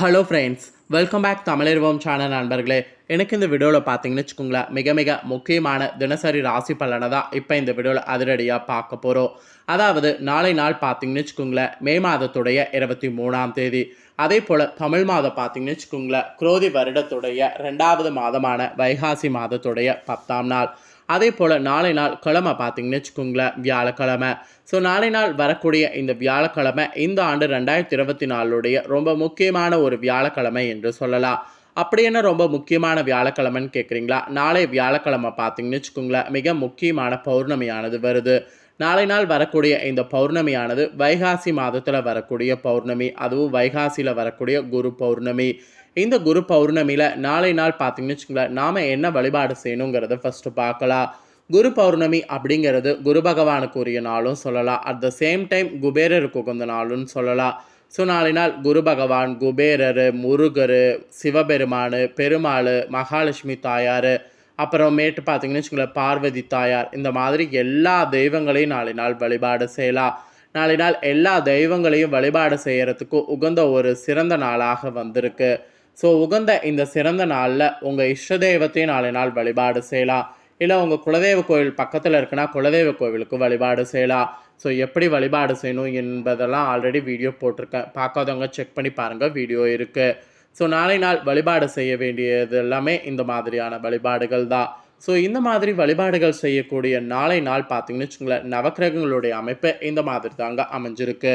Hello friends welcome back தமிழர்வோம் channel நண்பர்களே. எனக்கு இந்த வீடியோவில் பார்த்தீங்கன்னு வச்சுக்கோங்களேன் மிக மிக முக்கியமான தினசரி ராசி பலனை தான் இப்போ இந்த வீடியோவில் அதிரடியாக பார்க்க போகிறோம் அதாவது நாளை நாள் பார்த்தீங்கன்னு வச்சுக்கோங்களேன் மே மாதத்துடைய இருபத்தி மூணாம் தேதி. அதே போல் தமிழ் மாதம் பார்த்தீங்கன்னு வச்சுக்கோங்களேன் குரோதி வருடத்துடைய ரெண்டாவது மாதமான வைகாசி மாதத்துடைய பத்தாம் நாள். அதே போல் நாளை நாள் கிழமை பார்த்தீங்கன்னு வச்சுக்கோங்களேன் வியாழக்கிழமை. ஸோ நாளை நாள் வரக்கூடிய இந்த வியாழக்கிழமை இந்த ஆண்டு ரெண்டாயிரத்தி இருபத்தி நாலுடைய ரொம்ப முக்கியமான ஒரு வியாழக்கிழமை என்று சொல்லலாம். அப்படி என்ன ரொம்ப முக்கியமான வியாழக்கிழமைன்னு கேட்குறீங்களா நாளை வியாழக்கிழமை பார்த்தீங்கன்னு வச்சுக்கோங்களேன் மிக முக்கியமான பௌர்ணமியானது வருது. நாளை நாள் வரக்கூடிய இந்த பௌர்ணமியானது வைகாசி மாதத்தில் வரக்கூடிய பௌர்ணமி அதுவும் வைகாசியில் வரக்கூடிய குரு பௌர்ணமி. இந்த குரு பௌர்ணமியில் நாளை நாள் பார்த்தீங்கன்னு வச்சுக்கோங்களேன் நாம் என்ன வழிபாடு செய்யணுங்கிறத ஃபஸ்ட்டு பார்க்கலாம். குரு பௌர்ணமி அப்படிங்கிறது குரு பகவானுக்கு உரிய நாளும் சொல்லலாம். அட் த சேம் டைம் குபேரருக்கு உகந்த நாளும் சொல்லலாம். ஸோ நாளை நாள் குரு பகவான் குபேரர் முருகர் சிவபெருமான் பெருமாள் மகாலட்சுமி தாயார் அப்புறமேட்டு பார்த்தீங்கன்னு வச்சுக்கோங்களேன் பார்வதி தாயார் இந்த மாதிரி எல்லா தெய்வங்களையும் நாளை நாள் வழிபாடு செய்யலாம். நாளை நாள் எல்லா தெய்வங்களையும் வழிபாடு செய்கிறதுக்கு உகந்த ஒரு சிறந்த நாளாக வந்திருக்கு. ஸோ உகந்த இந்த சிறந்த நாளில் உங்கள் இஷ்ட தெய்வத்தையும் நாளை நாள் வழிபாடு செய்யலாம் இல்லை உங்கள் குலதெய்வ கோவில் பக்கத்தில் இருக்குன்னா குலதெய்வ கோவிலுக்கு வழிபாடு செய்யலாம் ஸோ எப்படி வழிபாடு செய்யணும் என்பதெல்லாம் ஆல்ரெடி வீடியோ போட்டிருக்கேன். பார்க்காதவங்க செக் பண்ணி பாருங்கள் வீடியோ இருக்குது ஸோ நாளை நாள் வழிபாடு செய்ய வேண்டியது எல்லாமே இந்த மாதிரியான வழிபாடுகள் தான். ஸோ இந்த மாதிரி வழிபாடுகள் செய்யக்கூடிய நாளை நாள் பார்த்தீங்கன்னு வச்சுங்களேன் நவக்கிரகங்களுடைய அமைப்பு இந்த மாதிரி தாங்க அமைஞ்சிருக்கு.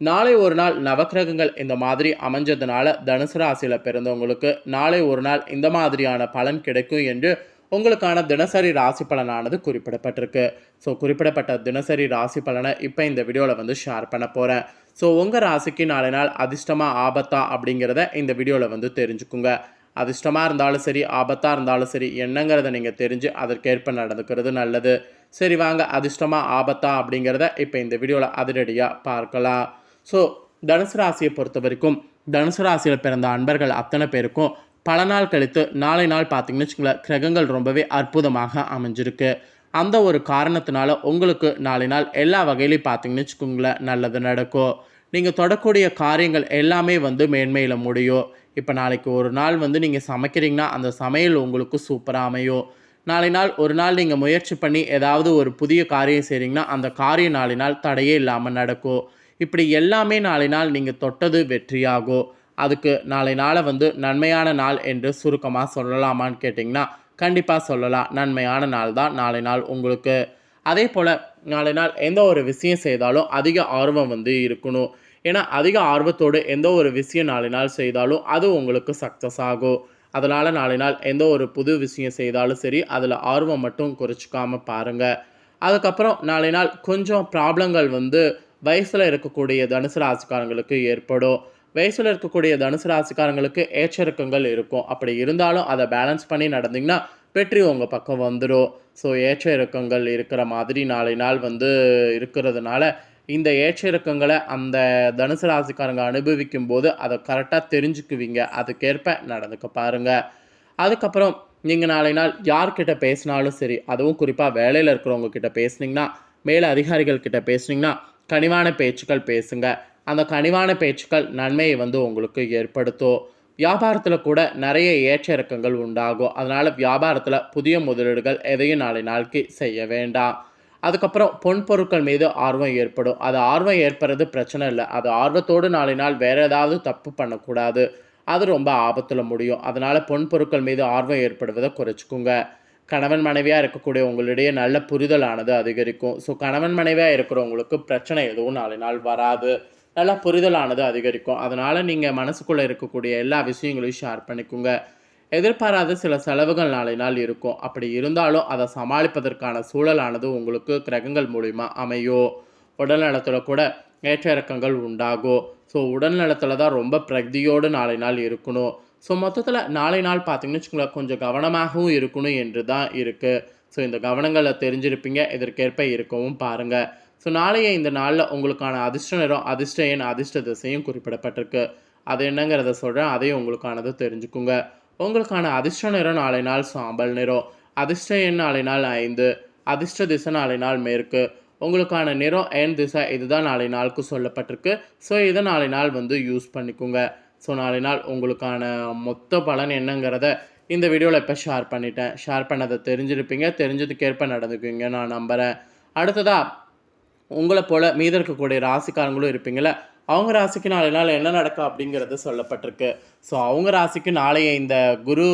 நாளை ஒரு நாள் நவக்கிரகங்கள் இந்த மாதிரி அமைஞ்சதுனால தனுசு ராசியில் பிறந்தவங்களுக்கு நாளை ஒரு நாள் இந்த மாதிரியான பலன் கிடைக்கும் என்று உங்களுக்கான தினசரி ராசி பலனானது குறிப்பிடப்பட்டிருக்கு. ஸோ குறிப்பிடப்பட்ட தினசரி ராசி பலனை இப்போ இந்த வீடியோவில் வந்து ஷேர் பண்ண போகிறேன் ஸோ உங்கள் ராசிக்கு நாளை நாள் அதிர்ஷ்டமாக ஆபத்தா அப்படிங்கிறத இந்த வீடியோவில் வந்து தெரிஞ்சுக்குங்க. அதிர்ஷ்டமாக இருந்தாலும் சரி ஆபத்தாக இருந்தாலும் சரி என்னங்கிறத நீங்கள் தெரிஞ்சு அதற்கேற்ப நடந்துக்கிறது நல்லது. சரி வாங்க அதிர்ஷ்டமாக ஆபத்தா அப்படிங்கிறத இப்போ இந்த வீடியோவில் அதிரடியாக பார்க்கலாம். ஸோ தனுசு ராசியை பொறுத்த வரைக்கும் தனுசு ராசியில் பிறந்த அன்பர்கள் அத்தனை பேருக்கும் பல நாள் கழித்து நாளை நாள் பார்த்தீங்கன்னு வச்சுங்களேன் கிரகங்கள் ரொம்பவே அற்புதமாக அமைஞ்சிருக்கு. அந்த ஒரு காரணத்தினால உங்களுக்கு நாளை நாள் எல்லா வகையிலையும் பார்த்தீங்கன்னு வச்சுக்கோங்களேன் நல்லது நடக்கும். நீங்கள் தொடக்கூடிய காரியங்கள் எல்லாமே வந்து மேன்மையில் முடியும். இப்போ நாளைக்கு ஒரு நாள் வந்து நீங்கள் சமைக்கிறீங்கன்னா அந்த சமையல் உங்களுக்கு சூப்பராக அமையும். நாளை நாள் ஒரு நாள் நீங்கள் முயற்சி பண்ணி ஏதாவது ஒரு புதிய காரியம் செய்கிறீங்கன்னா அந்த காரியம் நாளை நாள் தடையே இல்லாமல் நடக்கும். இப்படி எல்லாமே நாளை நாள் நீங்கள் தொட்டது வெற்றியாகும் அதுக்கு நாளை நாளை வந்து நன்மையான நாள் என்று சுருக்கமாக சொல்லலாமான்னு கேட்டிங்கன்னா கண்டிப்பாக சொல்லலாம். நன்மையான நாள் தான் நாளை நாள் உங்களுக்கு. அதே போல் நாளை நாள் எந்த ஒரு விஷயம் செய்தாலும் அதிக ஆர்வம் வந்து இருக்கணும். ஏன்னா அதிக ஆர்வத்தோடு எந்த ஒரு விஷயம் நாளை நாள் செய்தாலும் அது உங்களுக்கு சக்ஸஸ் ஆகும். அதனால் நாளை நாள் எந்த ஒரு புது விஷயம் செய்தாலும் சரி அதில் ஆர்வம் மட்டும் குறைச்சிக்காமல் பாருங்கள் அதுக்கப்புறம் நாளை நாள் கொஞ்சம் ப்ராப்ளங்கள் வந்து வயசில் இருக்கக்கூடிய தனுசு ராசிக்காரங்களுக்கு ஏற்படும். வயசில் இருக்கக்கூடிய தனுசு ராசிக்காரங்களுக்கு ஏற்றிறக்கங்கள் இருக்கும். அப்படி இருந்தாலும் அதை பேலன்ஸ் பண்ணி நடந்தீங்கன்னா வெற்றி உங்கள் பக்கம் வந்துடும் ஸோ ஏற்ற இறக்கங்கள் இருக்கிற மாதிரி நாளை நாள் வந்து இருக்கிறதுனால இந்த ஏற்ற இறக்கங்களை அந்த தனுசு ராசிக்காரங்க அனுபவிக்கும் போது அதை கரெக்டாக தெரிஞ்சுக்குவீங்க. அதுக்கேற்ப நடந்துக்க பாருங்கள் அதுக்கப்புறம் நீங்கள் நாளை நாள் யார்கிட்ட பேசினாலும் சரி அதுவும் குறிப்பாக வேலையில் இருக்கிறவங்க கிட்ட பேசுனீங்கன்னா மேலே அதிகாரிகள் கிட்ட பேசுனீங்கன்னா கனிவான பேச்சுக்கள் பேசுங்க. அந்த கனிவான பேச்சுக்கள் நன்மையை வந்து உங்களுக்கு ஏற்படுத்தும். வியாபாரத்தில் கூட நிறைய ஏற்ற இறக்கங்கள் உண்டாகும். அதனால் வியாபாரத்தில் புதிய முதலீடுகள் எதையும் நாளை நாளைக்கு செய்ய வேண்டாம். அதுக்கப்புறம் பொன் பொருட்கள் மீது ஆர்வம் ஏற்படும். அது ஆர்வம் ஏற்படுறது பிரச்சனை இல்லை. அது ஆர்வத்தோடு நாளை நாள் வேறு ஏதாவது தப்பு பண்ணக்கூடாது. அது ரொம்ப ஆபத்தில் முடியும். அதனால் பொன் பொருட்கள் மீது ஆர்வம் ஏற்படுவதை குறைச்சிக்குங்க. கணவன் மனைவியாக இருக்கக்கூடிய உங்களிடையே நல்ல புரிதலானது அதிகரிக்கும். ஸோ கணவன் மனைவியாக இருக்கிறவங்களுக்கு பிரச்சனை எதுவும் நாளை நாள் வராது. நல்லா புரிதலானது அதிகரிக்கும். அதனால் நீங்கள் மனசுக்குள்ளே இருக்கக்கூடிய எல்லா விஷயங்களையும் ஷேர் பண்ணிக்கோங்க. எதிர்பாராத சில செலவுகள் நாளை நாள் இருக்கும். அப்படி இருந்தாலும் அதை சமாளிப்பதற்கான சூழலானது உங்களுக்கு கிரகங்கள் மூலிமா அமையும். உடல் நலத்தில் கூட ஏற்ற இறக்கங்கள் உண்டாகும். ஸோ உடல் நலத்தில் தான் ரொம்ப பிரக்தியோடு நாளை நாள் இருக்கணும். ஸோ மொத்தத்தில் நாளை நாள் பார்த்தீங்கன்னு வச்சுக்கோங்களேன் கொஞ்சம் கவனமாகவும் இருக்கணும் என்று தான் இருக்குது ஸோ இந்த கவனங்களை தெரிஞ்சிருப்பீங்க. இதற்கேற்ப இருக்கவும் பாருங்கள் ஸோ நாளைய இந்த நாளில் உங்களுக்கான அதிர்ஷ்ட நிறம் அதிர்ஷ்ட எண் அதிர்ஷ்ட திசையும் குறிப்பிடப்பட்டிருக்கு. அது என்னங்கிறத சொல்கிறேன் அதையும் உங்களுக்கானது தெரிஞ்சுக்குங்க. உங்களுக்கான அதிர்ஷ்ட நிறம் நாளை நாள் சாம்பல் நிறம். அதிர்ஷ்ட எண் நாளை நாள் ஐந்து. அதிர்ஷ்ட திசை நாளை நாள் மேற்கு. உங்களுக்கான நிறம் எண் திசை இதுதான் நாளை நாளுக்கு சொல்லப்பட்டிருக்கு. ஸோ இதை நாளை நாள் வந்து யூஸ் பண்ணிக்கோங்க. ஸோ நாளை நாள் உங்களுக்கான மொத்த பலன் என்னங்கிறத இந்த வீடியோவில் இப்போ ஷேர் பண்ணிட்டேன். ஷேர் பண்ணதை தெரிஞ்சிருப்பீங்க. தெரிஞ்சதுக்கேற்ப நடந்துக்குவீங்க. நான் நம்புகிறேன் அடுத்ததாக உங்களை போல் மீத இருக்கக்கூடிய ராசிக்காரங்களும் இருப்பீங்கள அவங்க ராசிக்கு நாளை நாள் என்ன நடக்கும் அப்படிங்கிறது சொல்லப்பட்டிருக்கு. ஸோ அவங்க ராசிக்கு நாளைய இந்த குரு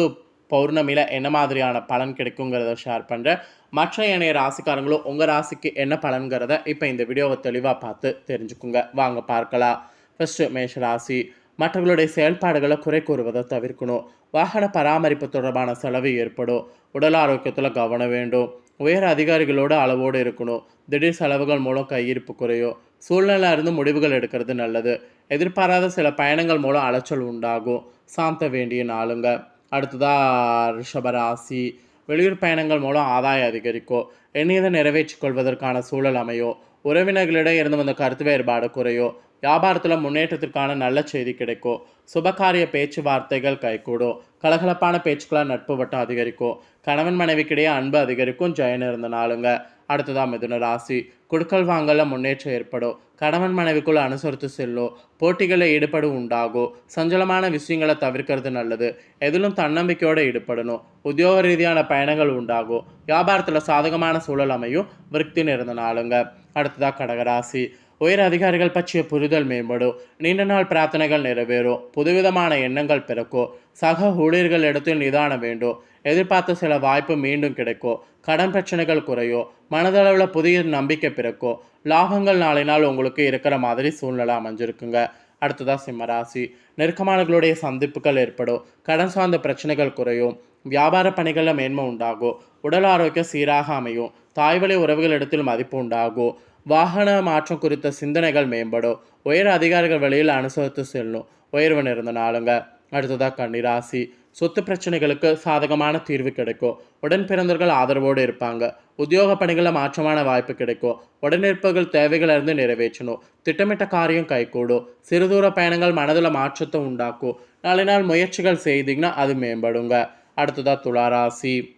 பௌர்ணமியில் என்ன மாதிரியான பலன் கிடைக்குங்கிறத ஷேர் பண்ணுறேன் மற்ற ஏனைய ராசிக்காரங்களும் உங்கள் ராசிக்கு என்ன பலன்கிறத இப்போ இந்த வீடியோவை தெளிவாக பார்த்து தெரிஞ்சுக்குங்க. வாங்க பார்க்கலாம். ஃபஸ்ட்டு மேஷ ராசி. மற்றவர்களுடைய செயல்பாடுகளை குறை கூறுவதை தவிர்க்கணும். வாகன பராமரிப்பு தொடர்பான செலவு ஏற்படும். உடல் ஆரோக்கியத்தில் கவனம் வேண்டும். உயர் அதிகாரிகளோட அளவோடு இருக்கணும். திடீர் செலவுகள் மூலம் கையிருப்பு குறையும். சூழ்நிலை இருந்து முடிவுகள் எடுக்கிறது நல்லது. எதிர்பாராத சில பயணங்கள் மூலம் அலைச்சல் உண்டாகும். சாந்த வேண்டிய நாளுங்க. அடுத்ததாக ரிஷபராசி வெளியூர் பயணங்கள் மூலம் ஆதாயம் அதிகரிக்கும். எண்ணியதை நிறைவேற்றிக் கொள்வதற்கான சூழல் அமையும். உறவினர்களிடம் இருந்து வந்த கருத்து வேறுபாடு குறையும். வியாபாரத்தில் முன்னேற்றத்திற்கான நல்ல செய்தி கிடைக்கும். சுபகாரிய பேச்சுவார்த்தைகள் கைகூடும். கலகலப்பான பேச்சுக்களால் நட்பு வட்டம் அதிகரிக்கும். கணவன் மனைவிக்கிடையே அன்பு அதிகரிக்கும் ஜெயன் இருந்த நாளுங்க. அடுத்ததாக மிதுன ராசி. குடுக்கல் வாங்கல முன்னேற்றம் ஏற்படும். கணவன் மனைவிக்குள் அனுசரித்து செல்லும். போட்டிகளில் ஈடுபடு உண்டாகும். சஞ்சலமான விஷயங்களை தவிர்க்கிறது நல்லது. எதிலும் தன்னம்பிக்கையோடு ஈடுபடணும். உத்தியோக ரீதியான பயணங்கள் உண்டாகும். வியாபாரத்தில் சாதகமான சூழல் அமையும். விருத்தி நிறைந்த நாளுங்க. அடுத்ததாக கடகராசி. உயர் அதிகாரிகள் பற்றிய புரிதல் மேம்படும். நீண்ட நாள் பிரார்த்தனைகள் நிறைவேறும். புதுவிதமான எண்ணங்கள் பிறக்கும். சக ஊழியர்கள் இடத்தில் நிதானம் வேண்டும். எதிர்பார்த்த சில வாய்ப்பு மீண்டும் கிடைக்கும். கடன் பிரச்சனைகள் குறையும். மனதளவில் புதிய நம்பிக்கை பிறக்கும். லாபங்கள் நாளை நாள் உங்களுக்கு இருக்கிற மாதிரி சூழ்நிலை அமைஞ்சிருக்குங்க. அடுத்ததாக சிம்மராசி. நெருக்கமானவர்களுடைய சந்திப்புகள் ஏற்படும். கடன் சார்ந்த பிரச்சனைகள் குறையும். வியாபார பணிகளில் மேன்மை உண்டாகும். உடல் ஆரோக்கியம் சீராக அமையும். தாய்வழி உறவுகளிடத்தில் மதிப்பு உண்டாகும். வாகன மாற்றம் குறித்த சிந்தனைகள் மேம்படும். உயர் அதிகாரிகள் வழியில் அனுசரித்து செல்லும். உயர்வு நிறந்த நாளுங்க. அடுத்ததாக கன்னிராசி சொத்து பிரச்சனைகளுக்கு சாதகமான தீர்வு கிடைக்கும். உடன் பிறந்தவர்கள் ஆதரவோடு இருப்பாங்க. உத்தியோக பணிகளில் மாற்றமான வாய்ப்பு கிடைக்கும். உடனிருப்புகள் தேவைகள் இருந்து நிறைவேற்றணும். திட்டமிட்ட காரியம் கைகூடும். சிறுதூர பயணங்கள் மனதில் மாற்றத்தை உண்டாக்கும். நாளை நாள் முயற்சிகள் செய்தீங்கன்னா அது மேம்படுங்க. அடுத்ததாக துளாராசி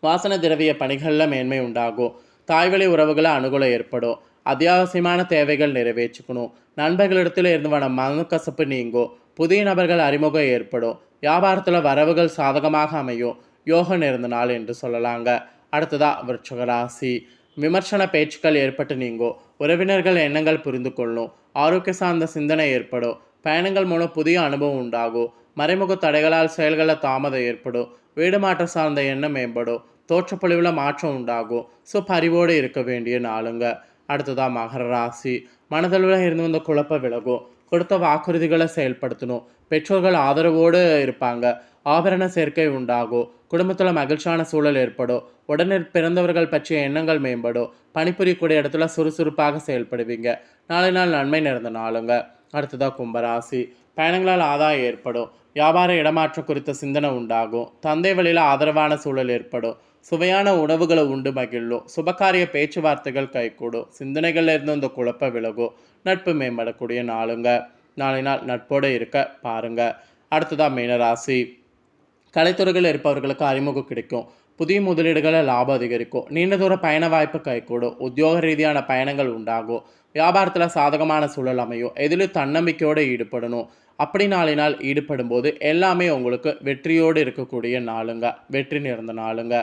வாசன திரவிய பணிகளில் மேன்மை உண்டாகும். தாய்வழி உறவுகளை அனுகூலம் ஏற்படும். அத்தியாவசியமான தேவைகள் நிறைவேற்றிக்கணும். நண்பர்களிடத்தில் இருந்து வர மனக்கசப்பு நீங்கும். புதிய நபர்கள் அறிமுகம் ஏற்படும். வியாபாரத்தில் வரவுகள் சாதகமாக அமையும். யோக நேர்ந்த நாள் என்று சொல்லலாங்க. அடுத்ததா விருட்சகராசி விமர்சன பேச்சுக்கள் ஏற்பட்டு நீங்கும். உறவினர்கள் எண்ணங்கள் புரிந்து கொள்ளும். ஆரோக்கிய சார்ந்த சிந்தனை ஏற்படும். பயணங்கள் மூலம் புதிய அனுபவம் உண்டாகும். மறைமுக தடைகளால் செயல்களில் தாமதம் ஏற்படும். வீடு மாற்றம் சார்ந்த எண்ணம் மேம்படும். தோற்றப்பொழிவில் மாற்றம் உண்டாகும். ஸோ பரிவோடு இருக்க வேண்டிய நாளுங்க. அடுத்ததாக மகர ராசி. மனதளவில் இருந்து வந்த குழப்ப விலகும். கொடுத்த வாக்குறுதிகளை செயல்படுத்தணும். பெற்றோர்கள் ஆதரவோடு இருப்பாங்க. ஆபரண சேர்க்கை உண்டாகும். குடும்பத்தில் மகிழ்ச்சியான சூழல் ஏற்படும். உடனே பிறந்தவர்கள் பற்றிய எண்ணங்கள் மேம்படும். பணிபுரியக்கூடிய இடத்துல சுறுசுறுப்பாக செயல்படுவீங்க. நாளை நாள் நன்மை நிறைந்த நாளுங்க. அடுத்ததாக கும்பராசி. பயணங்களால் ஆதாயம் ஏற்படும். வியாபார இடமாற்றம் குறித்த சிந்தனை உண்டாகும். தந்தை வழியில் ஆதரவான சூழல் ஏற்படும். சுவையான உணவுகளை உண்டு மகிழும் சுபகாரிய பேச்சுவார்த்தைகள் கைகூடும் சிந்தனைகள்ல இருந்து இந்த குழப்ப விலகும் நட்பு மேம்படக்கூடிய நாளுங்க. நாளை நாள் நட்போடு இருக்க பாருங்க. அடுத்ததாக மீனராசி. கலைத்துறையில் இருப்பவர்களுக்கு அறிமுகம் கிடைக்கும். புதிய முதலீடுகளை லாபம் அதிகரிக்கும். நீண்ட தூர பயண வாய்ப்பு கைகூடும். உத்தியோக ரீதியான பயணங்கள் உண்டாகும். வியாபாரத்தில் சாதகமான சூழல் அமையும். எதிலும் தன்னம்பிக்கையோடு ஈடுபடணும். அப்படி நாளை நாள் ஈடுபடும் போது எல்லாமே உங்களுக்கு வெற்றியோடு இருக்கக்கூடிய நாளுங்க. வெற்றி நிறந்த நாளுங்க.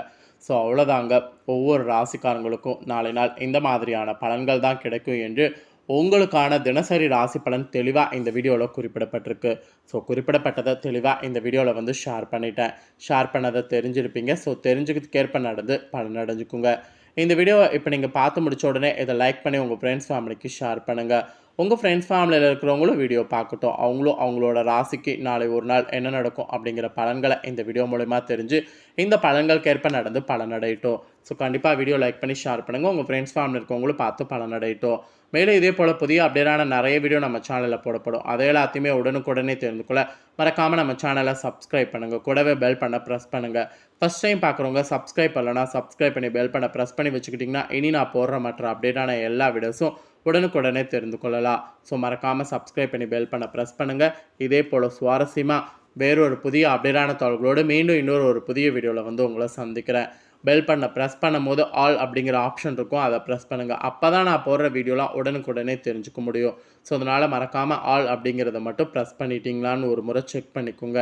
ஸோ அவ்வளோதாங்க ஒவ்வொரு ராசிக்காரங்களுக்கும் நாளை நாள் இந்த மாதிரியான பலன்கள் தான் கிடைக்கும் என்று உங்களுக்கான தினசரி ராசி பலன் தெளிவாக இந்த வீடியோவில் குறிப்பிடப்பட்டிருக்கு. ஸோ குறிப்பிடப்பட்டதை தெளிவாக இந்த வீடியோவில் வந்து ஷேர் பண்ணிட்டேன். ஷேர் பண்ணதை தெரிஞ்சிருப்பீங்க. ஸோ தெரிஞ்சுக்கிறதுக்கேற்ப நடந்து பலன் அடைஞ்சுக்குங்க. இந்த வீடியோ இப்போ நீங்கள் பார்த்து முடிச்ச உடனே இதை லைக் பண்ணி உங்கள் ஃப்ரெண்ட்ஸ் ஃபேமிலிக்கு ஷேர் பண்ணுங்கள் உங்கள் ஃப்ரெண்ட்ஸ் ஃபேமிலியில் இருக்கிறவங்களும் வீடியோ பார்க்கட்டும். அவங்களும் அவங்களோட ராசிக்கு நாளை ஒரு நாள் என்ன நடக்கும் அப்படிங்கிற பலன்களை இந்த வீடியோ மூலயமா தெரிஞ்சு இந்த பலன்களுக்கேற்ப நடந்து பலனடையட்டும் ஸோ கண்டிப்பாக வீடியோ லைக் பண்ணி ஷேர் பண்ணுங்கள் உங்கள் ஃப்ரெண்ட்ஸ் ஃபேமிலி இருக்கவங்களும் பார்த்து பலனடையட்டும் மேலும் இதே போல் புதிய அப்டேட்டான நிறைய வீடியோ நம்ம சேனலில் போடப்படும். அதை எல்லாத்தையுமே உடனுக்குடனே தெரிந்து கொள்ள மறக்காமல் நம்ம சேனலை சப்ஸ்கிரைப் பண்ணுங்கள் கூடவே பெல் பண்ண ப்ரெஸ் பண்ணுங்கள் ஃபஸ்ட் டைம் பார்க்குறவங்க சப்ஸ்கிரைப் பண்ணலனா சப்ஸ்கிரைப் பண்ணி பெல் பண்ண ப்ரெஸ் பண்ணி வச்சுக்கிட்டிங்கன்னா இனி நான் போடுற மற்ற அப்டேட்டான எல்லா வீடியோஸும் உடனுக்குடனே தெரிந்து கொள்ளலாம். ஸோ மறக்காமல் சப்ஸ்கிரைப் பண்ணி பெல் பண்ண ப்ரெஸ் பண்ணுங்கள் இதே போல் சுவாரஸ்யமாக வேறொரு புதிய அப்டேட்டான தகவல்களோடு மீண்டும் இன்னொரு ஒரு புதிய வீடியோவில் வந்து உங்களை சந்திக்கிறேன். பெல் பண்ண ப்ரெஸ் பண்ணும்போது ஆல் அப்படிங்கிற ஆப்ஷன் இருக்கும். அதை ப்ரெஸ் பண்ணுங்கள் அப்போ தான் நான் போடுற வீடியோலாம் உடனுக்குடனே தெரிஞ்சுக்க முடியும். ஸோ அதனால் மறக்காமல் ஆல் அப்படிங்கிறத மட்டும் ப்ரெஸ் பண்ணிட்டீங்களான்னு ஒரு முறை செக் பண்ணிக்கோங்க.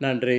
நன்றி.